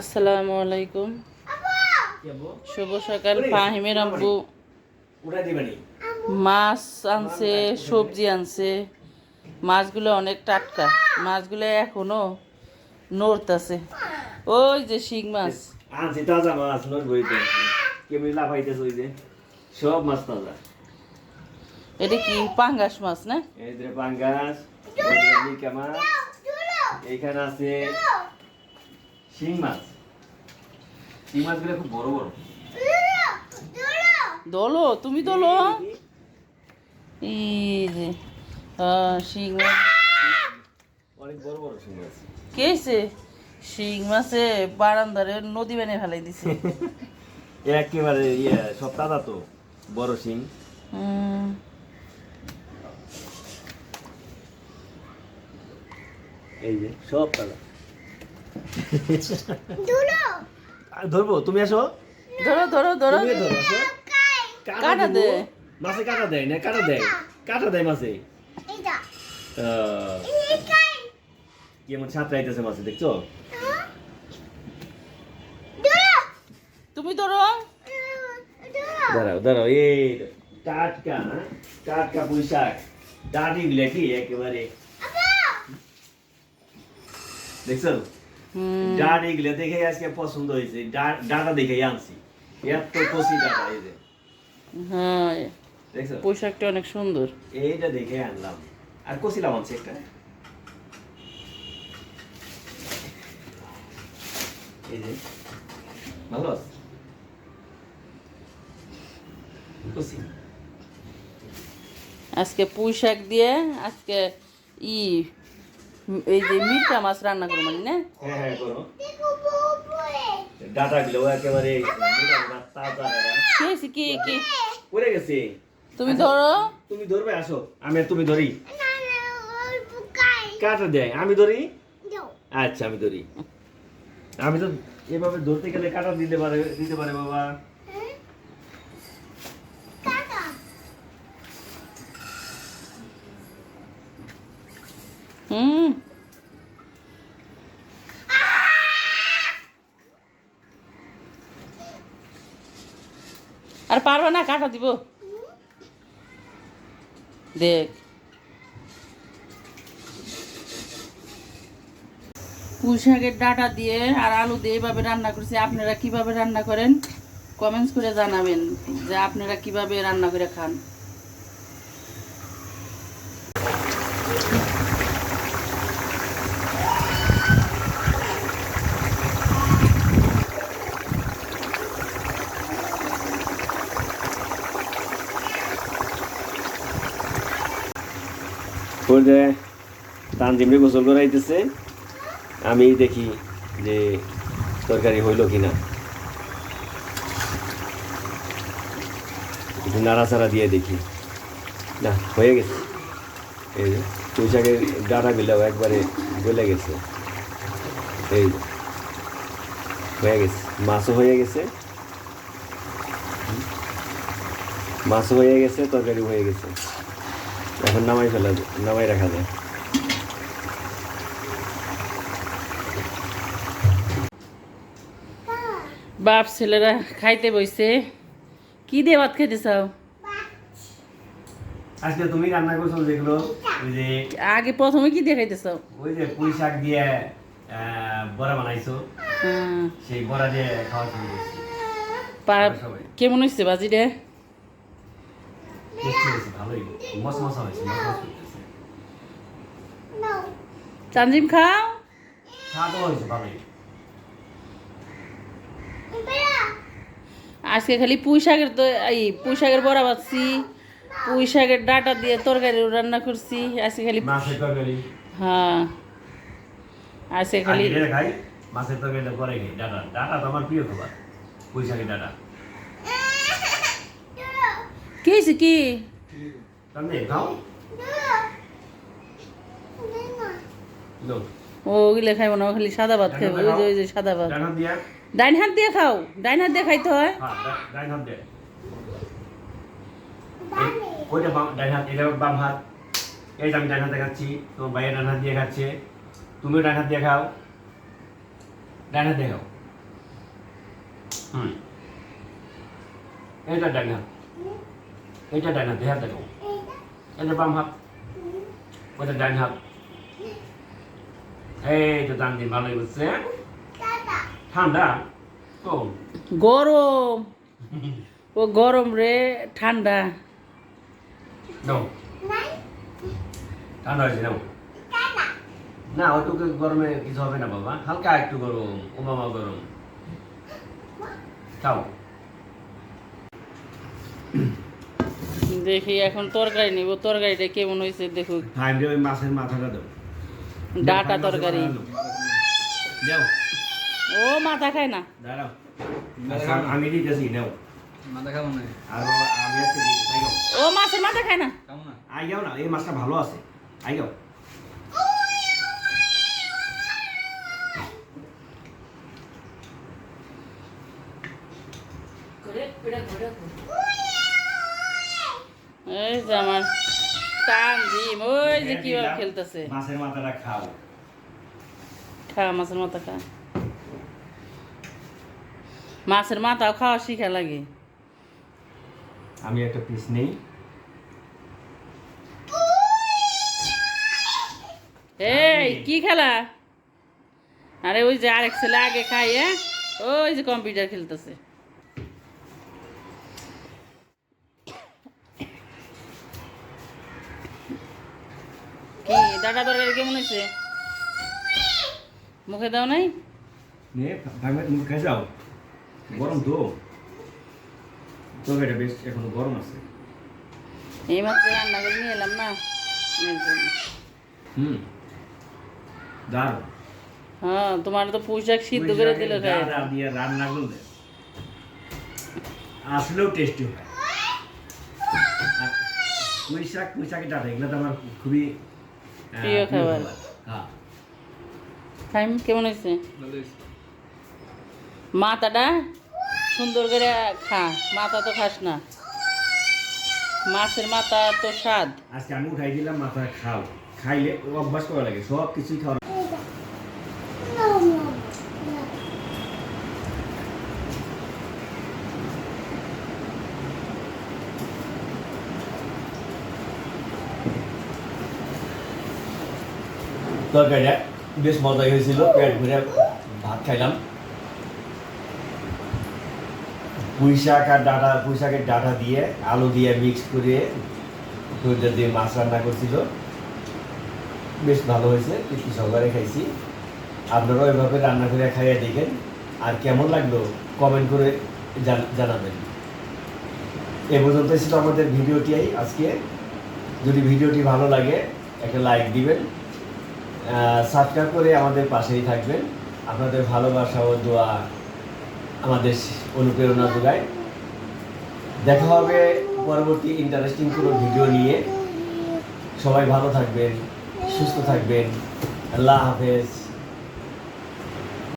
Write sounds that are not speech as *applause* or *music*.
আসসালামু আলাইকুম। শুভ সকাল ফাহিমের আব্বু। মাছ আনছে সবজি আনছে। মাছগুলো অনেক টাটকা। মাছগুলো এখনও নড়তাছে। ওই যে শিং মাছ। আনছি তাজা মাছ নর বইতে কেমনি লাফাইতেছে ওই যে। সব মাছ তাজা। এটা কি পাঙ্গাস মাছ না? এই যে পাঙ্গাস এইখানে আছে শিং মাছ। শিং মাছগুলো খুব বড় বড়। দলো তুমি দলো। শিং মাছ অনেক বড় বড় শিং মাছ। কে শিং মাছে বারান্দারে নদী বেনে ফেলাই দিছে। *laughs* একেবারে ইয়ে সব তাজা তো বড় শিং। এই যে সব তাজা। ধরবো তুমি আসো। ধরো ধরো ধরো। তুমি কাটা। দে। মাছে কাটা দেয় না কাটা দেয়। কাটা দেয় মাছে আহ, কেমন সাঁতরাইতেছে মাছে দেখছ? তুমি ধরো। দাঁড়াও দাঁড়াও এই টাটকা না টাটকা পুঁই শাক ডাটি গুলা কি একেবারে? দেখছ? ডাটি গুলা দেখে আজকে পছন্দ হয়েছে। ডাটা দেখে আনছি। এত ডাটা এই যে। হ্যাঁ পোশাকটা অনেক সুন্দর। এইটা দেখে আনলাম। আর আনছি একটা। এই যে। ভালো আছে? আজকে পুঁই শাক দিয়ে আজকে ই এই যে মিরকা মাছ রান্না করব মানে না? হ্যাঁ হ্যাঁ করো। ডাটা গুলো একেবারে কি কি পড়ে গেছে। তুমি ধরো। তুমি ধরবে আসো। আমি তুমি ধরি। কাটা দেয়। আমি ধরি? আচ্ছা আমি ধরি। আমি তো এভাবে ধরতে গেলে কাটা দিতে পারে দিতে পারে বাবা। হুম। আর পারব না, কাটা দিব। দেখ। পুঁই শাকের ডাটা দিয়ে আর আলু দিয়ে এইভাবে রান্না করছি। আপনারা কীভাবে রান্না করেন কমেন্টস করে জানাবেন যে আপনারা কীভাবে রান্না করে খান। যে তানজিমরে গোসল করাইতেছে, আমি দেখি যে তরকারি হইল কিনা। একটু নাড়াচাড়া দিয়ে দেখি। না, হয়ে গেছে। এই যে, পুঁই শাকের ডাঁটাগুলো একবারে গলে গেছে। এই হয়ে গেছে। মাছও হয়ে গেছে। মাছও হয়ে গেছে তরকারি হয়ে গেছে। এখন নামাই ফেলা যায় নামাই রাখা যায় বাপ ছেলেরা খাইতে বইছে। কি দিয়ে ভাত খাইতে চাও? আজকে তুমি রান্না করছ যেগুলো ওই যে আগে প্রথমে কি দিয়ে খাইতে চাও? ওই যে পুঁই শাক দিয়ে বড়া বানাইছো। সেই বড়া দিয়ে খাওয়া শুরু করছি। কেমন হয়েছে বাজি রে টেস্টি হয়েছে ভালোই মশ মশা হয়েছে মশ মশ করতেছে চাঞ্জিম খাও। স্বাদও হয়েছে ভালোই। আজকে খালি পুঁই শাকের তো এই পুঁই শাকের বড়া বাচ্ছি পুঁই শাকের ডাটা দিয়ে তরকারি রান্না করছি আজকে খালি মাছের তরকারি। হ্যাঁ। আজকে খালি মাছের তরকারিটা পরে খাই ডাটা। ডাটা তো আমার প্রিয় খাবার পুঁই শাকের ডাটা। কি হয়েছে কি? ও ওগুলো খাইবো না খালি সাদা ভাত খাইবো ওই যে ওই যে সাদা ভাত। দিয়া? ডাইন হাত দিয়ে খাও ডাইন হাত দিয়ে খাইতে হয়। হ্যাঁ ডাইন হাত দে এই- ওইটা বাম ডাইন হাত এটা বাম হাত। এইটা আমি ডাইন হাতে খাচ্ছি তোমার ভাইয়ের ডান হাত দিয়ে খাচ্ছে। তুমিও ডান হাত দিয়ে খাও। ডান হাত দিয়ে খাও। হুম। এটা ডান হাত। এটা ডান হাত দেহাত দেখো এটা বাম হাত ওটা ডান হাত এই তো ডান দিন ভালোই বুঝছে ঠান্ডা ও গরম ও গরম রে ঠান্ডা নাও ঠান্ডা হয়েছে নাও না ওটুকু গরমে কিছু হবে না বাবা হালকা একটু গরম ও মামা গরম খাও দেখি এখন তরকারি নিব। তরকারিটা কেমন হয়েছে দেখুক। ওই মাছের মাথাটা দাও। ডাটা তরকারি। যাও। ও মাথা খায় না। দাঁড়াও। আচ্ছা, আমি দিতেছি নাও। মাথা খাব না। আর আমি যাও ও মাছের মাথা খায় না। আই যাও না এই মাছটা ভালো আছে। আই যাও। এই যে আমার তানজিম ওই যে কীভাবে খেলতেছে? মাছের মাথাটা খাও। খা মাছের মাথা খা। মাছের মাথাও খাওয়া শিখা লাগে। আমি একটা পিস নেই। এই কি খেলা? আরে ওই যে আরেক ছেলে আগে খাইয়ে ওই যে কম্পিউটার খেলতেছে। কি? ডাটা তরকারি কেমন হয়েছে? মুখে দাও নাই? নে খাই যাও। গরম তো। তরকারিটা বেশ এখনও গরম আছে। এই মাত্র রান্না করে নিয়ে এলাম না। হুম। দারুণ। হ্যাঁ তোমার তো পুঁইশাক সিদ্ধ করে দিল দিয়ে রান্না করলে আসলেও টেস্টি হয়। পুঁই শাক পুঁই শাকের ডাটা এগুলো তো আমার খুবই প্রিয় খাবার। হ্যাঁ। টাইম কেমন হয়েছে? হয়েছে। মাথাটা সুন্দর করে খা। মাথা তো খাস না। মাছের মাথা তো স্বাদ। আজকে আমি উঠাই দিলাম মাথা খাও। খাইলে অভ্যাস করা লাগে সব কিছুই খাওয়া তরকারিটা বেশ মজাই হয়েছিল, পেট ভরে ভাত খাইলাম। পুঁই শাক আর ডাটা পুঁই শাকের ডাটা দিয়ে, আলু দিয়ে মিক্স করে সরষে দিয়ে মাছ রান্না করছিল। বেশ ভালো হয়েছে, তৃপ্তি সহকারে খাইছি। আপনারাও এভাবে রান্না করে খাইয়ে দেখেন, আর কেমন লাগল কমেন্ট করে জানাবেন। এ পর্যন্ত ছিল আমাদের ভিডিওটি আজকে। যদি ভিডিওটি ভালো লাগে, একটা লাইক দিবেন। সাবস্ক্রাইব করে আমাদের পাশেই থাকবেন। আপনাদের ভালোবাসা ও দোয়া আমাদের অনুপ্রেরণা যোগায়। দেখা হবে পরবর্তী ইন্টারেস্টিং কোনো ভিডিও নিয়ে। সবাই ভালো থাকবেন, সুস্থ থাকবেন। আল্লাহ হাফেজ।